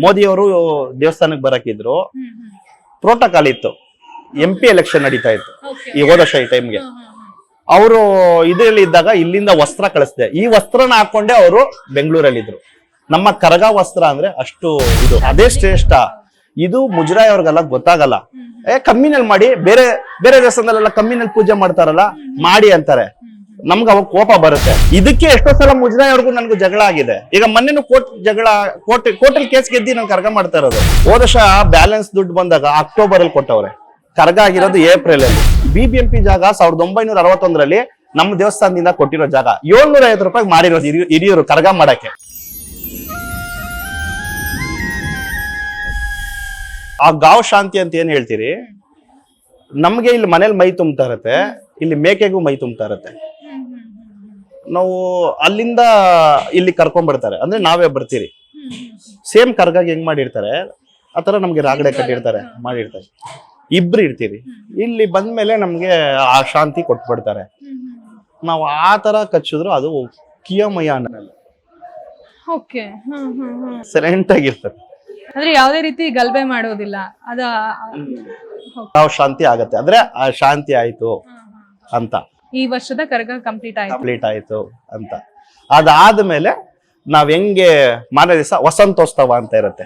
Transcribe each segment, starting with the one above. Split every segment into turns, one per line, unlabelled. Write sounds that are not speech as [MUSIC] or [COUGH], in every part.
ಮೋದಿ ಅವರು ದೇವಸ್ಥಾನಕ್ಕೆ ಬರಕಿದ್ರು. ಪ್ರೋಟೋಕಾಲ್ ಇತ್ತು. ಎಂ ಪಿ ಎಲೆಕ್ಷನ್ ನಡೀತಾ ಇತ್ತು. ಈ ಹೋದ ಈ ಟೈಮ್ಗೆ ಅವರು ಇದರಲ್ಲಿ ಇದ್ದಾಗ ಇಲ್ಲಿಂದ ವಸ್ತ್ರ ಕಳಿಸ್ದೆ. ಈ ವಸ್ತ್ರನ ಹಾಕೊಂಡೆ ಅವರು ಬೆಂಗಳೂರಲ್ಲಿ ಇದ್ರು ನಮ್ಮ ಕರಗ ವಸ್ತ್ರ ಅಂದ್ರೆ ಅಷ್ಟು ಇದು. ಅದೇ ಶ್ರೇಷ್ಠ. ಇದು ಮುಜರಾಯ್ ಅವ್ರಿಗೆಲ್ಲ ಗೊತ್ತಾಗಲ್ಲ. ಏ ಕಮ್ಮಿನಲ್ಲಿ ಮಾಡಿ. ಬೇರೆ ಬೇರೆ ದೇವಸ್ಥಾನದಲ್ಲೆಲ್ಲ ಕಮ್ಮಿನಲ್ಲಿ ಪೂಜೆ ಮಾಡ್ತಾರಲ್ಲ ಮಾಡಿ ಅಂತಾರೆ. ನಮ್ಗೆ ಅವಾಗ ಕೋಪ ಬರುತ್ತೆ. ಇದಕ್ಕೆ ಎಷ್ಟೋ ಸಲ ಮುಜರಾಯಿ ಅವ್ರಿಗೂ ನನ್ಗೂ ಜಗಳ ಆಗಿದೆ. ಈಗ ಮೊನ್ನೆನು ಕೋರ್ಟ್ ಜಗಳ, ಕೋರ್ಟ್, ಕೋರ್ಟಲ್ಲಿ ಕೇಸ್ ಗೆದ್ದಿ ನಾನು ಕರ್ಗ ಮಾಡ್ತಾ ಇರೋದು. ಹೋದಶ ಬ್ಯಾಲೆನ್ಸ್ ದುಡ್ಡು ಬಂದಾಗ ಅಕ್ಟೋಬರ್ ಅಲ್ಲಿ ಕೊಟ್ಟವ್ರೆ. ಕರ್ಗ ಆಗಿರೋದು ಏಪ್ರಿಲ್ ಅಲ್ಲಿ ಬಿಬಿಎಂಪಿ ಜಾಗ ಸಾವಿರದ ಒಂಬೈನೂರ ಅರವತ್ತೊಂದರಲ್ಲಿ ನಮ್ಮ ದೇವಸ್ಥಾನದಿಂದ ಕೊಟ್ಟಿರೋ ಜಾಗ. ಏಳ್ನೂರ ಐವತ್ತು ರೂಪಾಯಿ ಹಿರಿಯ- ಹಿರಿಯರು ಕರ್ಗ ಮಾಡಕ್ಕೆ. ಆ ಗಾವ್ ಶಾಂತಿ ಅಂತ ಏನ್ ಹೇಳ್ತೀರಿ? ನಮ್ಗೆ ಇಲ್ಲಿ ಮನೇಲಿ ಮೈ ತುಂಬ್ತಾ ಇರತ್ತೆ, ಇಲ್ಲಿ ಮೇಕೆಗೂ ಮೈ ತುಂಬ್ತಾ ಇರತ್ತೆ. ನಾವು ಅಲ್ಲಿಂದ ಇಲ್ಲಿ ಕರ್ಕೊಂಡ್ಬಿಡ್ತಾರೆ ಅಂದ್ರೆ ನಾವೇ ಬರ್ತೀರಿ. ಸೇಮ್ ಕರ್ಗಾಗಿ ಹೆಂಗ್ ಮಾಡಿರ್ತಾರೆ? ಆತರ ನಮ್ಗೆ ರಾಗಡೆ ಕಟ್ಟಿರ್ತಾರೆ ಮಾಡಿರ್ತಾರೆ. ಇಬ್ರು ಇರ್ತೀರಿ. ಇಲ್ಲಿ ಬಂದ್ಮೇಲೆ ನಮ್ಗೆ ಆ ಶಾಂತಿ ಕೊಟ್ಬಿಡ್ತಾರೆ ನಾವು ಆ ತರ ಕಚ್ಚಿದ್ರು ಅದು ಕಿಯಮಯ ಅನ್ನಲ್ಲ.
ಓಕೆ
ಸೈಲೆಂಟ್
ಅಂದ್ರೆ ಯಾವುದೇ ರೀತಿ ಗಲ್ಬೆ ಮಾಡೋದಿಲ್ಲ. ಅದ
ನಾವು ಶಾಂತಿ ಆಗತ್ತೆ. ಅಂದ್ರೆ ಆ ಶಾಂತಿ ಆಯ್ತು ಅಂತ.
ಈ ವರ್ಷದ ಕರಗ ಕಂಪ್ಲೀಟ್ ಆಯ್ತು.
ಕಂಪ್ಲೀಟ್ ಆಯ್ತು ಅಂತ. ಅದಾದ್ಮೇಲೆ ನಾವ್ ಹೆಂಗೆ ಮಾರನೇ ದಿವಸ ವಸಂತೋತ್ಸವ ಅಂತ ಇರುತ್ತೆ.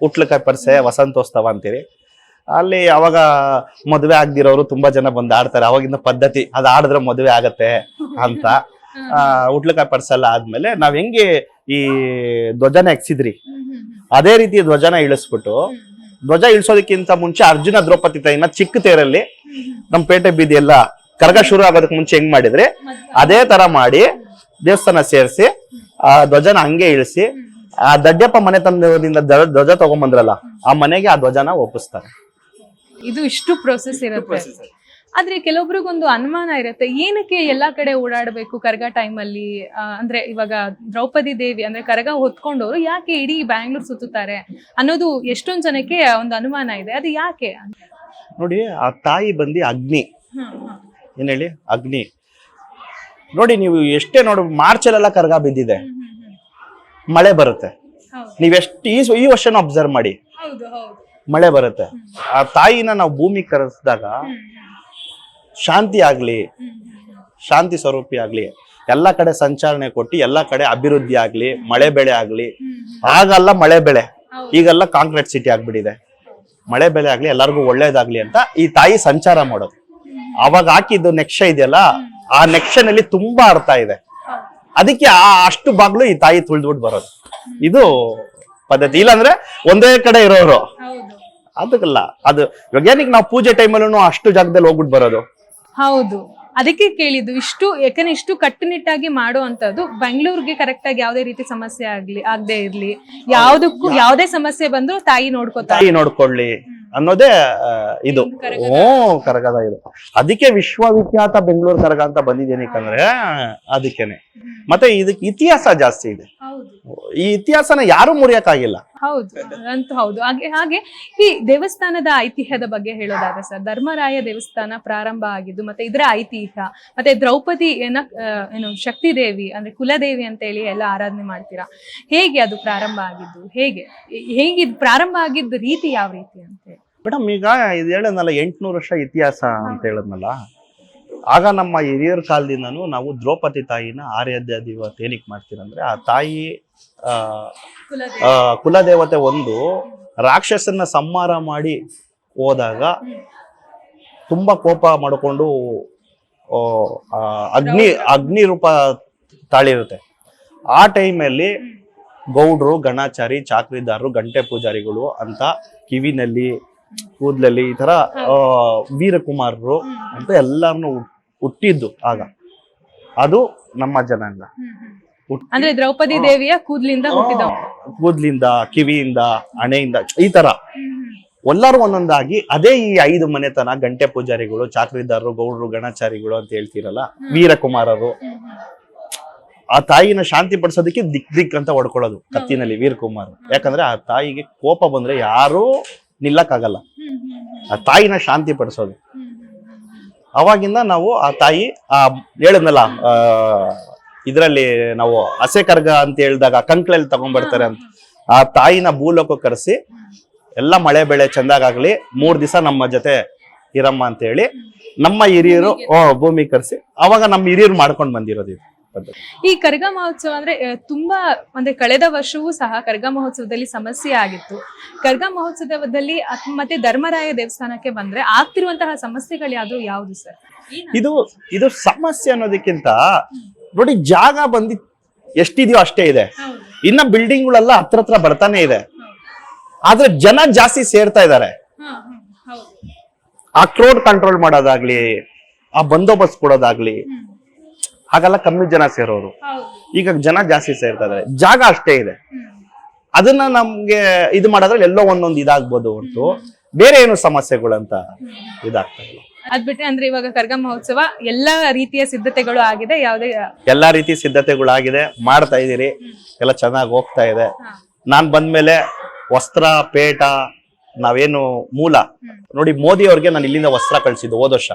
ಉಟ್ಲಕಾಯಿ ಪರಿಸೆ ವಸಂತೋತ್ಸವ ಅಂತೀರಿ ಅಲ್ಲಿ ಅವಾಗ ಮದುವೆ ಆಗ್ದಿರೋರು ತುಂಬಾ ಜನ ಬಂದು ಆಡ್ತಾರೆ. ಅವಾಗಿಂದ ಪದ್ಧತಿ ಅದ್ ಆಡಿದ್ರೆ ಮದುವೆ ಆಗತ್ತೆ ಅಂತ. [LAUGHS] ಆ ಉಟ್ಲಕಾಯಿ ಪರಿಸೆ ಎಲ್ಲ ಆದ್ಮೇಲೆ ನಾವ್ ಹೆಂಗೆ ಈ ಧ್ವಜನ ಎಕ್ಸಿದ್ರಿ ಅದೇ ರೀತಿ ಧ್ವಜನ ಇಳಿಸ್ಬಿಟ್ಟು ಧ್ವಜ ಇಳಿಸೋದಕ್ಕಿಂತ ಮುಂಚೆ ಅರ್ಜುನ ದ್ರೌಪದಿ ತಾಯಿನ ಚಿಕ್ಕ ತೇರಲ್ಲಿ ನಮ್ ಪೇಟೆ ಬೀದಿ ಎಲ್ಲ ಕರಗ ಶುರು ಆಗೋದಕ್ಕೆ ಮುಂಚೆ ಹೆಂಗ್ ಮಾಡಿದ್ರಿ? ಅದೇ ತರ ಮಾಡಿ ದೇವಸ್ಥಾನ ಸೇರಿಸಿ ಆ ಧ್ವಜನ ಹಂಗೆ ಇಳಿಸಿ ಆ ದಡ್ಡಪ್ಪ ಮನೆ ತಂದಿಂದ ಧ್ವಜ ತಗೊಂಬಂದ್ರಲ್ಲ ಆ ಮನೆಗೆ ಆ ಧ್ವಜನ ಒಪ್ಪಿಸ್ತಾರೆ.
ಇದು ಇಷ್ಟು ಪ್ರೊಸೆಸ್ ಇರುತ್ತೆ. ಆದ್ರೆ ಕೆಲವೊಬ್ರಿಗೊಂದು ಅನುಮಾನ ಇರುತ್ತೆ ಏನಕ್ಕೆ ಎಲ್ಲಾ ಕಡೆ ಓಡಾಡಬೇಕು ಕರಗ ಟೈಮಲ್ಲಿ ಅಂದ್ರೆ ಇವಾಗ ದ್ರೌಪದಿ ದೇವಿ ಅಂದ್ರೆ ಕರಗ ಹೊತ್ಕೊಂಡವರು ಯಾಕೆ ಇಡೀ ಬ್ಯಾಂಗ್ಳೂರ್ ಸುತ್ತುತ್ತಾರೆ ಅನ್ನೋದು ಎಷ್ಟೊಂದ್ ಜನಕ್ಕೆ ಒಂದು ಅನುಮಾನ ಇದೆ ಅದು ಯಾಕೆ?
ನೋಡಿ ಆ ತಾಯಿ ಬಂದಿ ಅಗ್ನಿ. ಏನ್ ಹೇಳಿ? ಅಗ್ನಿ. ನೋಡಿ ನೀವು ಎಷ್ಟೇ ನೋಡಿ ಮಾರ್ಚಲ್ಲೆಲ್ಲ ಕರ್ಗ ಬಿದ್ದಿದೆ. ಮಳೆ ಬರುತ್ತೆ. ನೀವೆಷ್ಟು ಈ ಈ ವರ್ಷನ ಅಬ್ಸರ್ವ್ ಮಾಡಿ. ಮಳೆ ಬರುತ್ತೆ. ಆ ತಾಯಿನ ನಾವು ಭೂಮಿ ಕರೆಸಿದಾಗ ಶಾಂತಿ ಆಗ್ಲಿ. ಶಾಂತಿ ಸ್ವರೂಪಿ ಆಗ್ಲಿ ಎಲ್ಲಾ ಕಡೆ ಸಂಚಾರಣೆ ಕೊಟ್ಟು ಎಲ್ಲಾ ಕಡೆ ಅಭಿವೃದ್ಧಿ ಆಗ್ಲಿ ಮಳೆ ಬೆಳೆ ಆಗ್ಲಿ. ಆಗಲ್ಲ ಮಳೆ ಬೆಳೆ. ಈಗೆಲ್ಲ ಕಾಂಕ್ರೀಟ್ ಸಿಟಿ ಆಗ್ಬಿಟ್ಟಿದೆ. ಮಳೆ ಬೆಳೆ ಆಗ್ಲಿ ಎಲ್ಲರಿಗೂ ಒಳ್ಳೇದಾಗ್ಲಿ ಅಂತ ಈ ತಾಯಿ ಸಂಚಾರ ಮಾಡೋದು. ಅವಾಗ ಹಾಕಿದ್ದು ನೆಕ್ಷ ಇದೆಯಲ್ಲ ಆ ನೆಕ್ಷನಲ್ಲಿ ತುಂಬಾ ಅರ್ಥ ಇದೆ. ಅದಕ್ಕೆ ಆ ಅಷ್ಟು ಬಾಗ್ಲು ಈ ತಾಯಿ ತುಳಿದ್ಬಿಟ್ಟು ಬರೋದು. ಇದು ಪದ್ಧತಿ. ಇಲ್ಲಾಂದ್ರೆ ಒಂದೇ ಕಡೆ ಇರೋರು. ಅದಕ್ಕಲ್ಲ ಅದು ಏನಕ್ಕೆ ನಾವು ಪೂಜೆ ಟೈಮಲ್ಲೂ ಅಷ್ಟು ಜಾಗದಲ್ಲಿ ಹೋಗ್ಬಿಟ್ಟು ಬರೋದು.
ಹೌದು. ಅದಕ್ಕೆ ಕೇಳಿದ್ದು ಇಷ್ಟು ಯಾಕಂದ್ರೆ ಇಷ್ಟು ಕಟ್ಟುನಿಟ್ಟಾಗಿ ಮಾಡುವಂತದ್ದು ಬೆಂಗಳೂರಿಗೆ ಕರೆಕ್ಟ್ ಆಗಿ ಯಾವುದೇ ರೀತಿ ಸಮಸ್ಯೆ ಆಗ್ಲಿ ಆಗದೆ ಇರ್ಲಿ ಯಾವ್ದಕ್ಕೂ ಯಾವ್ದೇ ಸಮಸ್ಯೆ ಬಂದ್ರು ತಾಯಿ ನೋಡ್ಕೋತಾರೆ
ತಾಯಿ ನೋಡ್ಕೊಳ್ಳಿ. ಅನ್ನೋದೇ ಇದು. ಓ ಕರಗದ ಇದು. ಅದಕ್ಕೆ ವಿಶ್ವವಿಖ್ಯಾತ ಬೆಂಗಳೂರು ಕರಗ ಅಂತ ಬಂದಿದ್ದೇನಕ್ಕಂದ್ರೆ ಅದಕ್ಕೇನೆ. ಮತ್ತೆ ಇದಕ್ಕೆ ಇತಿಹಾಸ ಜಾಸ್ತಿ ಇದೆ.
ಹೌದು.
ಈ ಇತಿಹಾಸನ ಯಾರು ಮುರಿಯಕ್ಕಾಗಿಲ್ಲ.
ಹೌದು ಅಂತ ಹೌದು. ಹಾಗೆ ಹಾಗೆ ಈ ದೇವಸ್ಥಾನದ ಐತಿಹ್ಯದ ಬಗ್ಗೆ ಹೇಳೋದಾದ್ರೆ ಸರ್ ಧರ್ಮರಾಯ ದೇವಸ್ಥಾನ ಪ್ರಾರಂಭ ಆಗಿದ್ದು ಮತ್ತೆ ಇದರ ಐತಿಹ್ಯ ಮತ್ತೆ ದ್ರೌಪದಿ ಏನ ಏನು ಶಕ್ತಿ ದೇವಿ ಅಂದ್ರೆ ಕುಲದೇವಿ ಅಂತ ಹೇಳಿ ಎಲ್ಲ ಆರಾಧನೆ ಮಾಡ್ತೀರಾ? ಹೇಗೆ ಅದು ಪ್ರಾರಂಭ ಆಗಿದ್ದು? ಹೇಗೆ ಹೇಗೆ ಪ್ರಾರಂಭ ಆಗಿದ್ದು ರೀತಿ ಯಾವ ರೀತಿ
ಮೇಡಮ್ ಈಗ ಇದು ಹೇಳದ್ನಲ್ಲ ಎಂಟುನೂರು ವರ್ಷ ಇತಿಹಾಸ ಅಂತ ಹೇಳದ್ನಲ್ಲ. ಆಗ ನಮ್ಮ ಹಿರಿಯರ ಕಾಲದಿಂದನೂ ನಾವು ದ್ರೌಪದಿ ತಾಯಿನ ಆರಾಧ್ಯ ದೇವತೆ ಏನಕ್ಕೆ ಮಾಡ್ತೀರಂದ್ರೆ ಆ ತಾಯಿ ಕುಲದೇವತೆ ಒಂದು ರಾಕ್ಷಸನ್ನ ಸಂಹಾರ ಮಾಡಿ ಹೋದಾಗ ತುಂಬಾ ಕೋಪ ಮಾಡಿಕೊಂಡು ಅಗ್ನಿ ಅಗ್ನಿ ರೂಪ ತಾಳಿರುತ್ತೆ ಆ ಟೈಮಲ್ಲಿ ಗೌಡ್ರು ಗಣಾಚಾರಿ ಚಾಕ್ರಿದಾರರು ಗಂಟೆ ಪೂಜಾರಿಗಳು ಅಂತ ಕಿವಿನಲ್ಲಿ ಕೂದಲಲ್ಲಿ ಈ ತರ ಆ, ವೀರಕುಮಾರರು ಅಂತ ಎಲ್ಲಾರನ್ನು ಹುಟ್ಟಿದ್ದು ಆಗ. ಅದು ನಮ್ಮ ಜನಾಂಗ.
ಅಂದ್ರೆ ದ್ರೌಪದಿ ದೇವಿಯ ಕೂದ್ಲಿಂದ ಹುಟ್ಟಿದ
ಕೂದ್ಲಿಂದ ಕಿವಿಯಿಂದ ಹಣೆಯಿಂದ ಈ ತರ ಎಲ್ಲರೂ ಒಂದೊಂದಾಗಿ ಅದೇ ಈ ಐದು ಮನೆತನ ಗಂಟೆ ಪೂಜಾರಿಗಳು ಚಾಕ್ರಿದಾರರು ಗೌಡರು ಗಣಾಚಾರಿಗಳು ಅಂತ ಹೇಳ್ತೀರಲ್ಲ ವೀರಕುಮಾರರು. ಆ ತಾಯಿನ ಶಾಂತಿ ಪಡಿಸೋದಕ್ಕೆ ದಿಕ್ ದಿಕ್ ಅಂತ ಹೊಡ್ಕೊಳ್ಳೋದು ಕತ್ತಿನಲ್ಲಿ ವೀರಕುಮಾರ್. ಯಾಕಂದ್ರೆ ಆ ತಾಯಿಗೆ ಕೋಪ ಬಂದ್ರೆ ಯಾರೂ ನಿಲ್ಲಕ್ಕಾಗಲ್ಲ. ಆ ತಾಯಿನ ಶಾಂತಿ ಪಡಿಸೋದು. ಅವಾಗಿಂದ ನಾವು ಆ ತಾಯಿ ಆ ಹೇಳಿದ್ನಲ್ಲ ಇದರಲ್ಲಿ ನಾವು ಹಸೆ ಕರ್ಗ ಅಂತ ಹೇಳಿದಾಗ ಕಂಕ್ಳಲ್ಲಿ ತಗೊಂಡ್ಬರ್ತಾರೆ ಅಂತ. ಆ ತಾಯಿನ ಭೂಲೋಕ ಕರೆಸಿ ಎಲ್ಲ ಮಳೆ ಬೆಳೆ ಚಂದಾಗ್ಲಿ ಮೂರ್ ದಿವಸ ನಮ್ಮ ಜೊತೆ ಇರಮ್ಮ ಅಂತ ಹೇಳಿ ನಮ್ಮ ಹಿರಿಯರು ಭೂಮಿ ಕರೆಸಿ ಅವಾಗ ನಮ್ಮ ಹಿರಿಯರು ಮಾಡ್ಕೊಂಡು ಬಂದಿರೋದು ಇದು. ಪದ್ಧತಿ.
ಈ ಕರ್ಗ ಮಹೋತ್ಸವ ಅಂದ್ರೆ ತುಂಬಾ ಅಂದ್ರೆ ಕಳೆದ ವರ್ಷವೂ ಸಹ ಕರ್ಗ ಮಹೋತ್ಸವದಲ್ಲಿ ಸಮಸ್ಯೆ ಆಗಿತ್ತು. ಕರ್ಗ ಮಹೋತ್ಸವದಲ್ಲಿ ಮತ್ತೆ ಧರ್ಮರಾಯ ದೇವಸ್ಥಾನಕ್ಕೆ ಬಂದ್ರೆ ಆಗ್ತಿರುವಂತಹ ಸಮಸ್ಯೆಗಳು ಯಾವ್ದು ಯಾವ್ದು ಸರ್?
ಇದು ಇದು ಸಮಸ್ಯೆ ಅನ್ನೋದಕ್ಕಿಂತ ನೋಡಿ ಜಾಗ ಬಂದಿ ಎಷ್ಟಿದೆಯೋ ಅಷ್ಟೇ ಇದೆ. ಇನ್ನ ಬಿಲ್ಡಿಂಗ್ ಗಳೆಲ್ಲ ಹತ್ರ ಹತ್ರ ಬರ್ತಾನೆ ಇದೆ. ಆದ್ರೆ ಜನ ಜಾಸ್ತಿ ಸೇರ್ತಾ ಇದ್ದಾರೆ ಆ ಕ್ರೋಡ್ ಕಂಟ್ರೋಲ್ ಮಾಡೋದಾಗ್ಲಿ ಆ ಬಂದೋಬಸ್ತ್ ಕೊಡೋದಾಗ್ಲಿ ಹಾಗೆಲ್ಲ ಕಮ್ಮಿ ಜನ ಸೇರೋರು. ಈಗ ಜನ ಜಾಸ್ತಿ ಸೇರ್ತಾ ಇದಾರೆ ಜಾಗ ಅಷ್ಟೇ ಇದೆ. ಅದನ್ನ ನಮ್ಗೆ ಇದು ಮಾಡೋದ್ರಲ್ಲಿ ಎಲ್ಲೋ ಒಂದೊಂದು ಇದಾಗ್ಬೋದು ಹೊರತು. ಬೇರೆ ಏನು ಸಮಸ್ಯೆಗಳಂತ ಇದಾಗ್ತಾ ಇಲ್ಲ.
ಅದ್ ಬಿಟ್ಟರೆ ಅಂದ್ರೆ ಇವಾಗ ಕರ್ಗ ಮಹೋತ್ಸವ ಎಲ್ಲಾ ರೀತಿಯ ಸಿದ್ಧತೆಗಳು ಆಗಿದೆ ಯಾವುದೇ
ಎಲ್ಲಾ ರೀತಿ ಸಿದ್ಧತೆಗಳಾಗಿದೆ. ಮಾಡ್ತಾ ಇದೀರಿ ಎಲ್ಲ ಚೆನ್ನಾಗಿ ಹೋಗ್ತಾ ಇದೆ. ನಾನ್ ಬಂದ್ಮೇಲೆ ವಸ್ತ್ರ ಪೇಟ ನಾವೇನು ಮೂಲ. ನೋಡಿ ಮೋದಿ ಅವ್ರಿಗೆ ನಾನು ಇಲ್ಲಿಂದ ವಸ್ತ್ರ ಕಳ್ಸಿದ್ದು ಹೋದ ವರ್ಷ.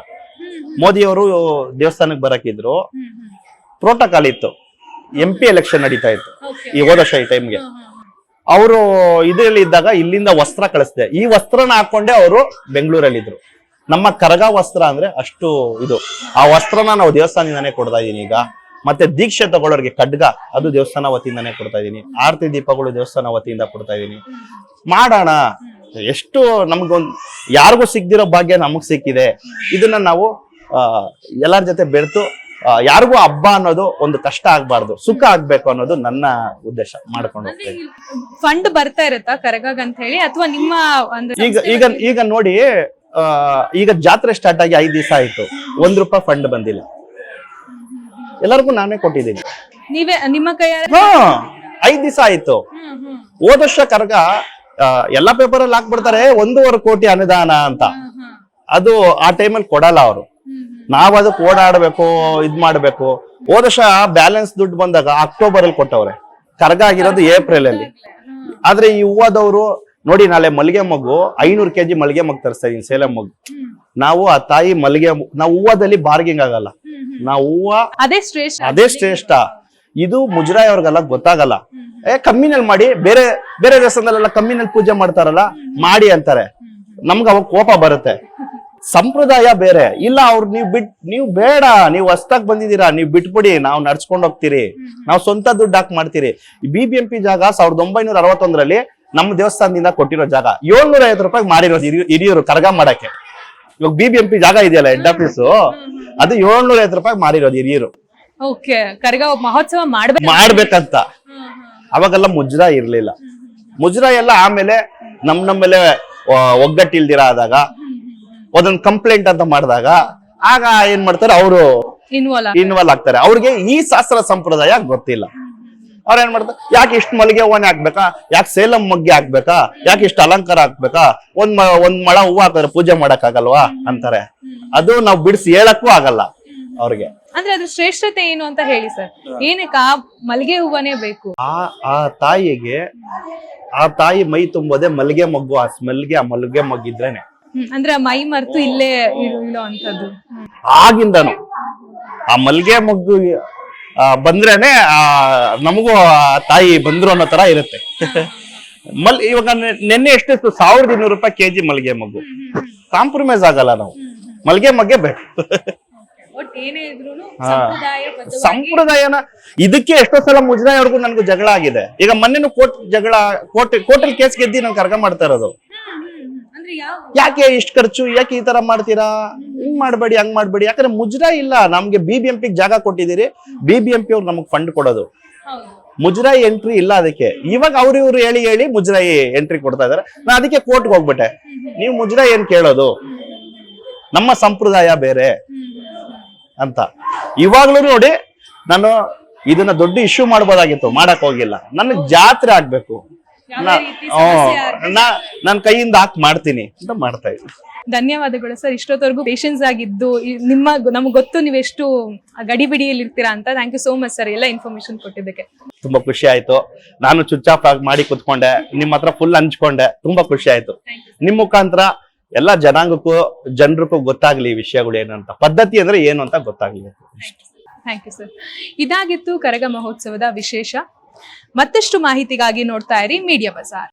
ಮೋದಿ ಅವರು ದೇವಸ್ಥಾನಕ್ಕೆ ಬರಕಿದ್ರು. ಪ್ರೋಟೋಕಾಲ್ ಇತ್ತು. ಎಂ ಪಿ ಎಲೆಕ್ಷನ್ ನಡೀತಾ ಇತ್ತು. ಈ ಹೋದ ವರ್ಷ ಈ ಟೈಮ್ಗೆ ಅವರು ಇದರಲ್ಲಿ ಇದ್ದಾಗ ಇಲ್ಲಿಂದ ವಸ್ತ್ರ ಕಳಿಸ್ದೆ. ಈ ವಸ್ತ್ರನ ಹಾಕೊಂಡೆ ಅವರು ಬೆಂಗಳೂರಲ್ಲಿ ನಮ್ಮ ಕರಗ ವಸ್ತ್ರ ಅಂದ್ರೆ ಅಷ್ಟು ಇದು. ಆ ವಸ್ತ್ರನ ನಾವು ದೇವಸ್ಥಾನದಿಂದಾನೇ ಕೊಡ್ತಾ ಇದೀನಿ ಈಗ. ಮತ್ತೆ ದೀಕ್ಷೆ ತಗೊಳ್ಳೋರಿಗೆ ಖಡ್ಗ ಅದು ದೇವಸ್ಥಾನ ವತಿಯಿಂದಾನೇ ಕೊಡ್ತಾ ಇದೀನಿ ಆರತಿ ದೀಪಗಳು ದೇವಸ್ಥಾನ ವತಿಯಿಂದ ಕೊಡ್ತಾ ಇದೀನಿ ಮಾಡೋಣ. ಎಷ್ಟು ನಮ್ಗೊಂದು ಯಾರಿಗೂ ಸಿಗ್ದಿರೋ ಭಾಗ್ಯ ನಮಗ್ ಸಿಕ್ಕಿದೆ. ಇದನ್ನ ನಾವು ಎಲ್ಲಾರ ಜೊತೆ ಬೆರೆತು ಯಾರಿಗೂ ಹಬ್ಬ ಅನ್ನೋದು ಒಂದು ಕಷ್ಟ ಆಗ್ಬಾರ್ದು ಸುಖ ಆಗ್ಬೇಕು ಅನ್ನೋದು ನನ್ನ ಉದ್ದೇಶ ಮಾಡ್ಕೊಂಡು ಹೋಗ್ತೀನಿ
ಫಂಡ್ ಬರ್ತಾ ಇರುತ್ತಾ ಕರಗಾಗ ಅಂತ ಹೇಳಿ ಅಥವಾ ನಿಮ್ಮ ಒಂದು
ಈಗ ಈಗ ಈಗ ನೋಡಿ ಆ, ಈಗ ಜಾತ್ರೆ ಸ್ಟಾರ್ಟ್ ಆಗಿ ಐದು ದಿವಸ ಆಯ್ತು ಒಂದ್ ರೂಪಾಯಿ ಫಂಡ್ ಬಂದಿಲ್ಲ. ಎಲ್ಲರಿಗೂ ನಾನೇ ಕೊಟ್ಟಿದ್ದೀನಿ.
ನೀವೇ ನಿಮ್ಮ ಕೈಯ
ಹಾ ಐದ್ ದಿವಸ ಆಯ್ತು. ಹೋದ ವರ್ಷ ಕರ್ಗ ಆ, ಎಲ್ಲಾ ಪೇಪರ್ ಅಲ್ಲಿ ಹಾಕ್ಬಿಡ್ತಾರೆ ಒಂದೂವರೆ ಕೋಟಿ ಅನುದಾನ ಅಂತ. ಅದು ಆ ಟೈಮಲ್ಲಿ ಕೊಡಲ್ಲ ಅವರು. ನಾವ್ ಅದಕ್ಕೆ ಓಡಾಡ್ಬೇಕು ಇದ್ ಮಾಡ್ಬೇಕು. ಹೋದ ವರ್ಷ ಬ್ಯಾಲೆನ್ಸ್ ದುಡ್ಡು ಬಂದಾಗ ಅಕ್ಟೋಬರ್ ಅಲ್ಲಿ ಕೊಟ್ಟವ್ರೆ. ಕರ್ಗ ಆಗಿರೋದು ಏಪ್ರಿಲ್ ಅಲ್ಲಿ. ಆದ್ರೆ ಈ ಹೂವದವರು ನೋಡಿ ನಾಳೆ ಮಲ್ಲಿಗೆ ಮಗು ಐನೂರು ಕೆಜಿ ಮಲ್ಲಿಗೆ ಮಗ್ ತರಿಸ್ತಾ ಇದೀನಿ ಸೇಲಂ ಮಗ್ ನಾವು ಆ ತಾಯಿ ಮಲ್ಲಿಗೆ ಮಗು- ನಾವು ಹೂವದಲ್ಲಿ ಬಾರ್ಗಿಂಗ್ ಆಗಲ್ಲ. ನಾವು ಹೂವ
ಅದೇ ಶ್ರೇಷ್ಠ.
ಅದೇ ಶ್ರೇಷ್ಠ. ಇದು ಮುಜರಾಯಿ ಅವ್ರಿಗೆಲ್ಲ ಗೊತ್ತಾಗಲ್ಲ. ಏ ಕಮ್ಮಿನಲ್ಲಿ ಮಾಡಿ ಬೇರೆ ಬೇರೆ ದೇವಸ್ಥಾನದಲ್ಲೆಲ್ಲ ಕಮ್ಮಿನಲ್ಲಿ ಪೂಜೆ ಮಾಡ್ತಾರಲ್ಲ ಮಾಡಿ ಅಂತಾರೆ. ನಮ್ಗೆ ಅವಾಗ ಕೋಪ ಬರುತ್ತೆ. ಸಂಪ್ರದಾಯ ಬೇರೆ. ಇಲ್ಲ ಅವ್ರು ನೀವು ಬಿಟ್ ನೀವು ಬೇಡ ನೀವು ಹೊಸ್ದಾಗ್ ಬಂದಿದ್ದೀರಾ ನೀವು ಬಿಟ್ಬಿಡಿ ನಾವು ನಡ್ಸ್ಕೊಂಡು ಹೋಗ್ತೀರಿ. ನಾವು ಸ್ವಂತ ದುಡ್ಡು ಹಾಕಿ ಮಾಡ್ತೀರಿ. ಬಿ ಬಿ ಎಂ ಪಿ ಜಾಗ ಸಾವಿರದ ಒಂಬೈನೂರ ಅರವತ್ತೊಂದರಲ್ಲಿ ನಮ್ಮ ದೇವಸ್ಥಾನದಿಂದ ಕೊಟ್ಟಿರೋ ಜಾಗ. ಏಳ್ನೂರ ಐವತ್ತು ರೂಪಾಯಿ ಮಾಡಿರೋದು ಹಿರಿಯ- ಹಿರಿಯರು ಕರ್ಗ ಮಾಡಕ್ಕೆ. ಇವಾಗ ಬಿ ಬಿ ಎಂ ಪಿ ಜಾಗ ಇದೆಯಲ್ಲ ಹೆಡ್ ಆಫೀಸು ಅದು ಏಳ್ನೂರ ಐವತ್ತು ರೂಪಾಯಿ ಮಾಡಿರೋದು ಹಿರಿಯರು.
ಓಕೆ ಕರಗ ಮಹೋತ್ಸವ ಮಾಡ್ಬೇಕು.
ಮಾಡ್ಬೇಕಂತ. ಅವಾಗೆಲ್ಲ ಮುಜ್ರಾ ಇರ್ಲಿಲ್ಲ. ಮುಜ್ರಾ ಎಲ್ಲ ಆಮೇಲೆ ನಮ್ ಮೇಲೆ ಒಗ್ಗಟ್ಟಿಲ್ದಿರ ಆದಾಗ ಒಂದೊಂದು ಕಂಪ್ಲೇಂಟ್ ಅಂತ ಮಾಡಿದಾಗ ಆಗ ಏನ್ ಮಾಡ್ತಾರೆ ಅವರು
ಇನ್ವಾಲ್ವ್
ಇನ್ವಾಲ್ವ್ ಆಗ್ತಾರೆ. ಅವ್ರಿಗೆ ಈ ಶಾಸ್ತ್ರ ಸಂಪ್ರದಾಯ ಗೊತ್ತಿಲ್ಲ. ಅವ್ರ ಏನ್ ಮಾಡ್ತಾರೆ? ಯಾಕೆ ಇಷ್ಟು ಮಲ್ಲಿಗೆ ಹೂವನೇ ಹಾಕ್ಬೇಕಾ? ಯಾಕೆ ಸೇಲಂ ಮಗ್ಗೆ ಹಾಕ್ಬೇಕಾ? ಯಾಕೆ ಇಷ್ಟು ಅಲಂಕಾರ ಹಾಕ್ಬೇಕಾ? ಒಂದ್ ಒಂದ್ ಮಳ ಹೂವು ಹಾಕಿದ್ರೆ ಪೂಜೆ ಮಾಡಕ್ ಆಗಲ್ವಾ ಅಂತಾರೆ. ಅದು ನಾವು ಬಿಡಿಸಿ ಹೇಳಕ್ಕೂ ಆಗಲ್ಲ ಅವ್ರಿಗೆ.
ಅಂದ್ರೆ ಅದ್ರ ಶ್ರೇಷ್ಠತೆ ಏನು ಅಂತ ಹೇಳಿ ಸರ್. ಏನಕ್ಕ ಆ ಮಲ್ಲಿಗೆ ಹೂವನೇ ಬೇಕು?
ಆ ಆ ತಾಯಿಗೆ ಆ ತಾಯಿ ಮೈ ತುಂಬೋದೆ ಮಲ್ಲಿಗೆ ಮಗ್ಗು ಆ ಸ್ಮೆಲ್ಗೆ ಆ ಮಲ್ಲಿಗೆ ಮಗ್ಗಿದ್ರೇನೆ.
ಅಂದ್ರೆ ಮೈ ಮರ್ತು ಇಲ್ಲೇ ಇರೋ ಅಂತದ್ದು
ಆಗಿಂದನು. ಆ ಮಲ್ಗೆ ಮಗ್ಗು ಬಂದ್ರೇನೆ ಆ ನಮಗೂ ಆ ತಾಯಿ ಬಂದ್ರು ಅನ್ನೋ ತರ ಇರುತ್ತೆ. ಮಲ್ ಇವಾಗ ನಿನ್ನೆ ಎಷ್ಟಿತ್ತು? ಸಾವಿರದ ಇನ್ನೂರು ರೂಪಾಯಿ ಕೆಜಿ ಮಲ್ಗೆ ಮಗ್ಗು ಕಾಂಪ್ರಮೈಸ್ ಆಗಲ್ಲ ನಾವು. ಮಲ್ಗೆ ಮಗ್ಗೆ ಬೇಕು.
ಸಂಪ್ರದಾಯಬದ್ಧವಾಗಿ
ಸಂಪ್ರದಾಯನ ಇದಕ್ಕೆ ಎಷ್ಟೋ ಸಲ ಮುಜರಾಯಿವರೆಗೂ ನನ್ಗೂ ಜಗಳ ಆಗಿದೆ. ಈಗ ಮೊನ್ನೆನು ಕೋರ್ಟ್ ಜಗಳ ಕೋರ್ಟ್ ಕೋರ್ಟಲ್ಲಿ ಕೇಸ್ ಗೆದ್ದಿ ನಾನು ಕರ್ಗ ಮಾಡ್ತಾ ಇರೋದು. ಯಾಕೆ ಇಷ್ಟು ಖರ್ಚು? ಯಾಕೆ ಈ ತರ ಮಾಡ್ತೀರಾ? ಹಿಂಗ್ ಮಾಡ್ಬೇಡಿ ಹಂಗ್ ಮಾಡ್ಬೇಡಿ. ಯಾಕಂದ್ರೆ ಮುಜರಾಯಿ ಇಲ್ಲ. ನಮ್ಗೆ ಬಿ ಬಿ ಎಂ ಪಿ ಜಾಗ ಕೊಟ್ಟಿದ್ದೀರಿ. ಬಿ ಬಿ ಎಂ ಪಿ ಅವ್ರು ನಮಗ್ ಫಂಡ್ ಕೊಡೋದು. ಮುಜರಾಯಿ ಎಂಟ್ರಿ ಇಲ್ಲ ಅದಕ್ಕೆ. ಇವಾಗ ಅವ್ರು ಇವ್ರು ಹೇಳಿ ಹೇಳಿ ಮುಜರಾಯಿ ಎಂಟ್ರಿ ಕೊಡ್ತಾ ಇದಾರೆ. ನಾ ಅದಕ್ಕೆ ಕೋರ್ಟ್ಗೆ ಹೋಗ್ಬಿಟ್ಟೆ. ನೀವು ಮುಜರಾಯಿ ಏನ್ ಕೇಳೋದು? ನಮ್ಮ ಸಂಪ್ರದಾಯ ಬೇರೆ ಅಂತ. ಇವಾಗ್ಲೂ ನೋಡಿ ನಾನು ಇದನ್ನ ದೊಡ್ಡ ಇಶ್ಯೂ ಮಾಡ್ಬೋದಾಗಿತ್ತು. ಮಾಡಕ್ ಹೋಗಿಲ್ಲ. ನನ್ನ ಜಾತ್ರೆ ಆಗ್ಬೇಕು. ನಾನು ಕೈಯಿಂದ ಹಾಕಿ ಮಾಡ್ತೀನಿ ಅಂತ ಮಾಡ್ತಾ ಇದ್ದೀನಿ.
ಧನ್ಯವಾದಗಳು ಸರ್ ಇಷ್ಟೊತ್ತವರೆಗೂ ಪೇಷನ್ಸ್ ಆಗಿದ್ದು ನಿಮ್ಮ ನಮ್ಗೆ ಗೊತ್ತು ನೀವೆಷ್ಟು ಗಡಿಬಿಡಿಯಲ್ಲಿ ಇರ್ತೀರಾ ಅಂತ. Thank you so much sir ಎಲ್ಲ ಇನ್ಫಾರ್ಮೇಶನ್ ಕೊಟ್ಟಿದ್ದಕ್ಕೆ.
ತುಂಬಾ ಖುಷಿ ಆಯ್ತು. ನಾನು ಚುಚ್ಚಾಪ್ ಆಫ್ ಆಗಿ ಮಾಡಿ ಕುತ್ಕೊಂಡೆ ನಿಮ್ಮ ಹತ್ರ ಫುಲ್ ಹಂಚ್ಕೊಂಡೆ. ತುಂಬಾ ಖುಷಿ ಆಯ್ತು. ನಿಮ್ ಮುಖಾಂತರ ಎಲ್ಲ ಜನಾಂಗಕ್ಕೂ ಜನರಿಗೂ ಗೊತ್ತಾಗ್ಲಿ ಈ ವಿಷಯಗಳು ಏನು ಅಂತ. ಪದ್ಧತಿ ಅಂದ್ರೆ ಏನು ಅಂತ ಗೊತ್ತಾಗ್ಲಿ.
ಥ್ಯಾಂಕ್ ಯು ಸರ್ ಇದಾಗಿತ್ತು ಕರಗ ಮಹೋತ್ಸವದ ವಿಶೇಷ. ಮತ್ತಷ್ಟು ಮಾಹಿತಿಗಾಗಿ ನೋಡ್ತಾ ಇರಿ ಮೀಡಿಯಾ ಬಜಾರ್.